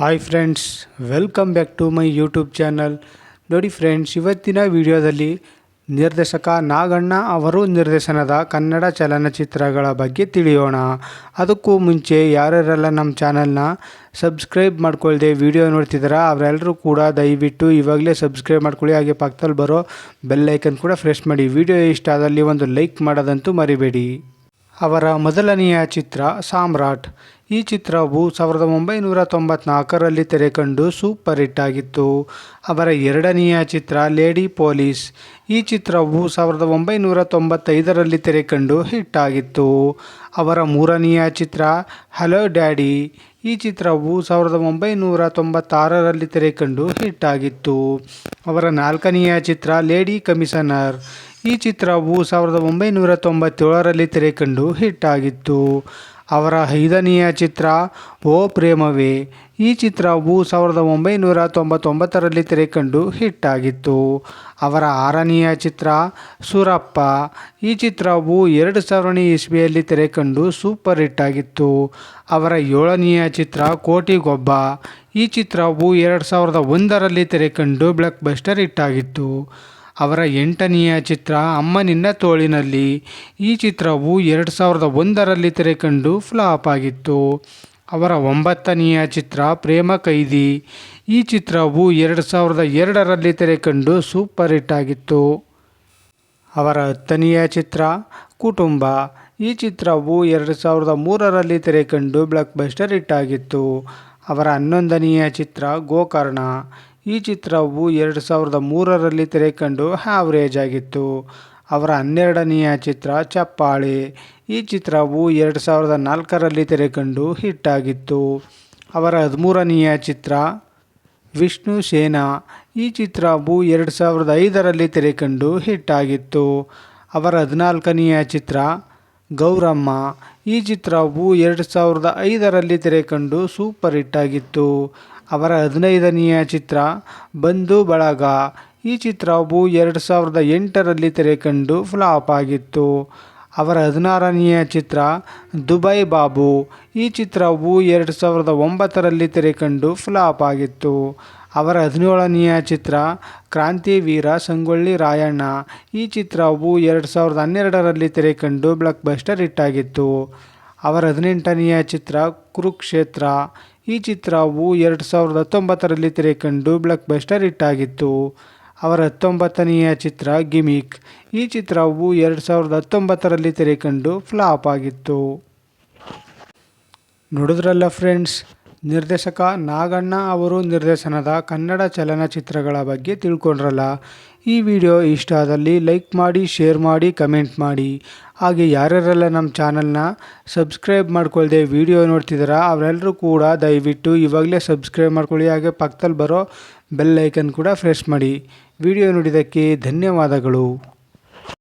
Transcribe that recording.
Hi friends welcome back to my YouTube channel ನೋಡಿ friends ಇವತ್ತಿನ ವಿಡಿಯೋದಲ್ಲಿ ನಿರ್ದೇಶಕ ನಾಗಣ್ಣ ಅವರು ನಿರ್ದೇಶನದ ಕನ್ನಡ ಚಲನಚಿತ್ರಗಳ ಬಗ್ಗೆ ತಿಳಿಯೋಣ. ಅದಕ್ಕೂ ಮುಂಚೆ ಯಾರ್ಯಾರೆಲ್ಲ ನಮ್ಮ ಚಾನಲ್ನ ಸಬ್ಸ್ಕ್ರೈಬ್ ಮಾಡ್ಕೊಳ್ಳದೆ ವಿಡಿಯೋ ನೋಡ್ತಿದ್ದಾರೆ ಅವರೆಲ್ಲರೂ ಕೂಡ ದಯವಿಟ್ಟು ಇವಾಗಲೇ ಸಬ್ಸ್ಕ್ರೈಬ್ ಮಾಡ್ಕೊಳ್ಳಿ. ಹಾಗೆ ಪಕ್ಕದಲ್ಲಿ ಬರೋ ಬೆಲ್ ಐಕನ್ ಕೂಡ ಫ್ರೆಶ್ ಮಾಡಿ. ವಿಡಿಯೋ ಇಷ್ಟ ಆದಲ್ಲಿ ಒಂದು ಲೈಕ್ ಮಾಡೋದಂತೂ ಮರಿಬೇಡಿ. ಅವರ ಮೊದಲನೆಯ ಚಿತ್ರ ಸಾಮ್ರಾಟ್. ಈ ಚಿತ್ರವು ಸಾವಿರದ ಒಂಬೈನೂರ ತೊಂಬತ್ನಾಲ್ಕರಲ್ಲಿ ತೆರೆಕಂಡು ಸೂಪರ್ ಹಿಟ್ ಆಗಿತ್ತು. ಅವರ ಎರಡನೆಯ ಚಿತ್ರ ಲೇಡಿ ಪೊಲೀಸ್. ಈ ಚಿತ್ರವು ಸಾವಿರದ ಒಂಬೈನೂರ ತೊಂಬತ್ತೈದರಲ್ಲಿ ತೆರೆಕಂಡು ಹಿಟ್ ಆಗಿತ್ತು. ಅವರ ಮೂರನೆಯ ಚಿತ್ರ ಹಲೋ ಡ್ಯಾಡಿ. ಈ ಚಿತ್ರವು ಸಾವಿರದ ಒಂಬೈನೂರ ತೊಂಬತ್ತಾರರಲ್ಲಿ ತೆರೆಕಂಡು ಹಿಟ್ ಆಗಿತ್ತು. ಅವರ ನಾಲ್ಕನೆಯ ಚಿತ್ರ, ಲೇಡಿ ಕಮಿಷನರ್. ಈ ಚಿತ್ರವು ಸಾವಿರದ ಒಂಬೈನೂರ ತೊಂಬತ್ತೇಳರಲ್ಲಿ ತೆರೆಕಂಡು ಹಿಟ್ ಆಗಿತ್ತು. ಅವರ ಐದನೆಯ ಚಿತ್ರ, ಓ ಪ್ರೇಮವೇ. ಈ ಚಿತ್ರವು ಸಾವಿರದ ಒಂಬೈನೂರ ತೊಂಬತ್ತೊಂಬತ್ತರಲ್ಲಿ ತೆರೆಕಂಡು ಹಿಟ್ ಆಗಿತ್ತು ಅವರ ಆರನೆಯ ಚಿತ್ರ, ಸುರಪ್ಪ. ಈ ಚಿತ್ರವು ಎರಡು ಸಾವಿರನೇ ಇಸ್ವಿಯಲ್ಲಿ ತೆರೆಕಂಡು ಸೂಪರ್ ಹಿಟ್ ಆಗಿತ್ತು ಅವರ ಏಳನೆಯ ಚಿತ್ರ, ಕೋಟಿಗೊಬ್ಬ. ಈ ಚಿತ್ರವು ಎರಡು ಸಾವಿರದ ಒಂದರಲ್ಲಿ ತೆರೆಕಂಡು ಬ್ಲಾಕ್ ಬಸ್ಟರ್ ಹಿಟ್ ಆಗಿತ್ತು ಅವರ ಎಂಟನೆಯ ಚಿತ್ರ ಅಮ್ಮನಿನ್ನ ತೋಳಿನಲ್ಲಿ. ಈ ಚಿತ್ರವು ಎರಡು ಸಾವಿರದ ಒಂದರಲ್ಲಿ ತೆರೆಕಂಡು ಫ್ಲಾಪ್ ಆಗಿತ್ತು. ಅವರ ಒಂಬತ್ತನೆಯ ಚಿತ್ರ ಪ್ರೇಮ ಕೈದಿ. ಈ ಚಿತ್ರವು ಎರಡು ಸಾವಿರದ ಎರಡರಲ್ಲಿ ತೆರೆಕಂಡು ಸೂಪರ್ ಹಿಟ್ ಆಗಿತ್ತು. ಅವರ ಹತ್ತನೆಯ ಚಿತ್ರ ಕುಟುಂಬ. ಈ ಚಿತ್ರವು ಎರಡು ಸಾವಿರದ ಮೂರರಲ್ಲಿ ತೆರೆಕಂಡು ಬ್ಲಾಕ್ ಬಸ್ಟರ್ ಹಿಟ್ ಆಗಿತ್ತು. ಅವರ ಹನ್ನೊಂದನೆಯ ಚಿತ್ರ ಗೋಕರ್ಣ. ಈ ಚಿತ್ರವು ಎರಡು ಸಾವಿರದ ಮೂರರಲ್ಲಿ ತೆರೆಕಂಡು ಹ್ಯಾವ್ರೇಜ್ ಆಗಿತ್ತು. ಅವರ ಹನ್ನೆರಡನೆಯ ಚಿತ್ರ ಚಪ್ಪಾಳೆ. ಈ ಚಿತ್ರವು ಎರಡು ಸಾವಿರದ ನಾಲ್ಕರಲ್ಲಿ ತೆರೆಕಂಡು ಹಿಟ್ ಆಗಿತ್ತು. ಅವರ ಹದಿಮೂರನೆಯ ಚಿತ್ರ ವಿಷ್ಣು ಸೇನಾ. ಈ ಚಿತ್ರವು ಎರಡು ಸಾವಿರದ ಐದರಲ್ಲಿ ತೆರೆಕಂಡು ಹಿಟ್ ಆಗಿತ್ತು. ಅವರ ಹದಿನಾಲ್ಕನೆಯ ಚಿತ್ರ ಗೌರಮ್ಮ. ಈ ಚಿತ್ರವು ಎರಡು ಸಾವಿರದ ಐದರಲ್ಲಿ ತೆರೆಕಂಡು ಸೂಪರ್ ಹಿಟ್ ಆಗಿತ್ತು. ಅವರ ಹದಿನೈದನೆಯ ಚಿತ್ರ ಬಂಧು ಬಳಗ. ಈ ಚಿತ್ರವು ಎರಡು ಸಾವಿರದ ಎಂಟರಲ್ಲಿ ತೆರೆಕಂಡು ಫ್ಲಾಪ್ ಆಗಿತ್ತು. ಅವರ ಹದಿನಾರನೆಯ ಚಿತ್ರ ದುಬೈ ಬಾಬು. ಈ ಚಿತ್ರವು ಎರಡು ಸಾವಿರದ ಒಂಬತ್ತರಲ್ಲಿ ತೆರೆಕಂಡು ಫ್ಲಾಪ್ ಆಗಿತ್ತು. ಅವರ ಹದಿನೇಳನೆಯ ಚಿತ್ರ ಕ್ರಾಂತಿವೀರ ಸಂಗೊಳ್ಳಿ ರಾಯಣ್ಣ. ಈ ಚಿತ್ರವು ಎರಡು ಸಾವಿರದ ಹನ್ನೆರಡರಲ್ಲಿ ತೆರೆಕಂಡು ಬ್ಲಾಕ್ ಬಸ್ಟರ್ ಹಿಟ್ ಆಗಿತ್ತು. ಅವರ ಹದಿನೆಂಟನೆಯ ಚಿತ್ರ ಕುರುಕ್ಷೇತ್ರ. ಈ ಚಿತ್ರವು ಎರಡು ಸಾವಿರದ ಹತ್ತೊಂಬತ್ತರಲ್ಲಿ ತೆರೆಕಂಡು ಬ್ಲಾಕ್ ಬಸ್ಟರ್ ಹಿಟ್ ಆಗಿತ್ತು. ಅವರ ಹತ್ತೊಂಬತ್ತನೆಯ ಚಿತ್ರ ಗಿಮಿಕ್. ಈ ಚಿತ್ರವು ಎರಡು ಸಾವಿರದ ಹತ್ತೊಂಬತ್ತರಲ್ಲಿ ತೆರೆಕಂಡು ಫ್ಲಾಪ್ ಆಗಿತ್ತು. ನೋಡಿದ್ರಲ್ಲ ಫ್ರೆಂಡ್ಸ್ ನಿರ್ದೇಶಕ ನಾಗಣ್ಣ ಅವರು ನಿರ್ದೇಶನದ ಕನ್ನಡ ಚಲನಚಿತ್ರಗಳ ಬಗ್ಗೆ ತಿಳ್ಕೊಂಡ್ರಲ್ಲ? ಈ ವಿಡಿಯೋ ಇಷ್ಟ ಆದಲ್ಲಿ ಲೈಕ್ ಮಾಡಿ, ಶೇರ್ ಮಾಡಿ, ಕಮೆಂಟ್ ಮಾಡಿ. ಹಾಗೆ ಯಾರ್ಯಾರೆಲ್ಲ ನಮ್ಮ ಚಾನಲ್ನ ಸಬ್ಸ್ಕ್ರೈಬ್ ಮಾಡ್ಕೊಳ್ಳದೆ ವಿಡಿಯೋ ನೋಡ್ತಿದ್ದೀರಾ, ಅವರೆಲ್ಲರೂ ಕೂಡ ದಯವಿಟ್ಟು ಇವಾಗಲೇ ಸಬ್ಸ್ಕ್ರೈಬ್ ಮಾಡ್ಕೊಳ್ಳಿ. ಹಾಗೆ ಪಕ್ಕದಲ್ಲಿ ಬರೋ ಬೆಲ್ ಐಕನ್ ಕೂಡ ಫ್ರೆಶ್ ಮಾಡಿ. ವಿಡಿಯೋ ನೋಡಿದ್ದಕ್ಕೆ ಧನ್ಯವಾದಗಳು.